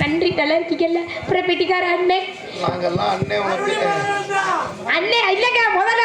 நன்றி நல்லா இருக்கீங்கல்ல அப்புறம் பெட்டிக்கார அண்ணே? நாங்கெல்லாம் அண்ணே உனக்கு. அண்ணே இல்லைங்க முதல்ல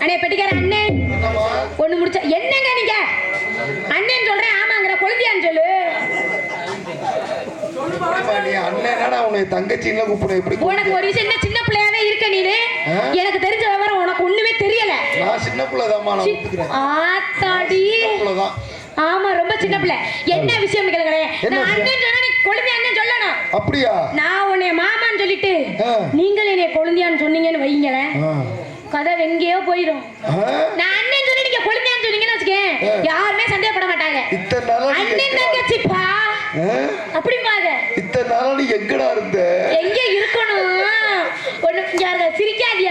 அண்ணே பெட்டிக்கார அண்ணே? ஒண்ணு முடிச்ச என்னங்க நீங்க அண்ணன் சொல்றேன் ஆமாங்கிற கொழுந்தியான்னு சொல்லு உனக்கு ஒரு விஷயம் சின்ன பிள்ளையாவே இருக்க நீனு? எனக்கு தெரிஞ்ச விவரம் உனக்கு ஒண்ணுமே தெரியல. நான் சின்ன பிள்ளைதாம்மா நான் சி- ஒத்துக்கிறேன். ஆத்தாடி. பிள்ளைதான் ஆமா ரொம்ப சின்ன பிள்ளை. என்ன விஷயம் கேளுங்களேன். நான் விஷயம்? அண்ணன் சொன்னா நீ கொழுந்தி அண்ணன் சொல்லணும். அப்படியா? நான் உன்னை மாமான்னு சொல்லிட்டு. நீங்கள் என்னை கொழுந்தியான்னு சொன்னீங்கன்னு வைங்களேன். கதை எங்கேயோ போயிடும்? நான் அண்ணன் சொல்லி நீங்க கொழுந்தியான்னு சொன்னீங்கன்னு வச்சுக்கேன். யாருமே சந்தேகப்பட மாட்டாங்க அண்ணன் தங்கச்சிப்பா. ஆ? அப்படிம்பாங்க இத்தனை நாளா நீ எங்கடா இருந்த? எங்க இருக்கணும்? ஒண்ணு யாருங்க சிரிக்காதிய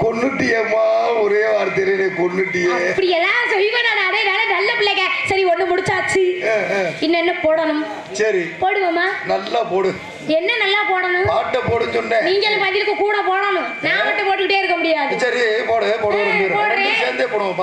கொன்னுட்டியம்மா. ஒரே வார்த்தையில கொன்னுட்டியே. அப்படி எல்லாம் செய்வேன் நான் அடே நானே நல்ல பிள்ளைங்க. சரி ஒண்ணு முடிச்சாச்சு. இன்னும் என்ன போடணும்? சரி. போடுவோமா? நல்லா போடு. என்ன நல்லா போடணும்? பாட்டை போடுன்னு சொன்னேன். நீங்களும் பதிலுக்கு கூட போடணும். நான் மட்டும் போட்டுக்கிட்டே இருக்க முடியாது. சரி போடு போடு ரெண்டு சேர்ந்தே போடுவோம்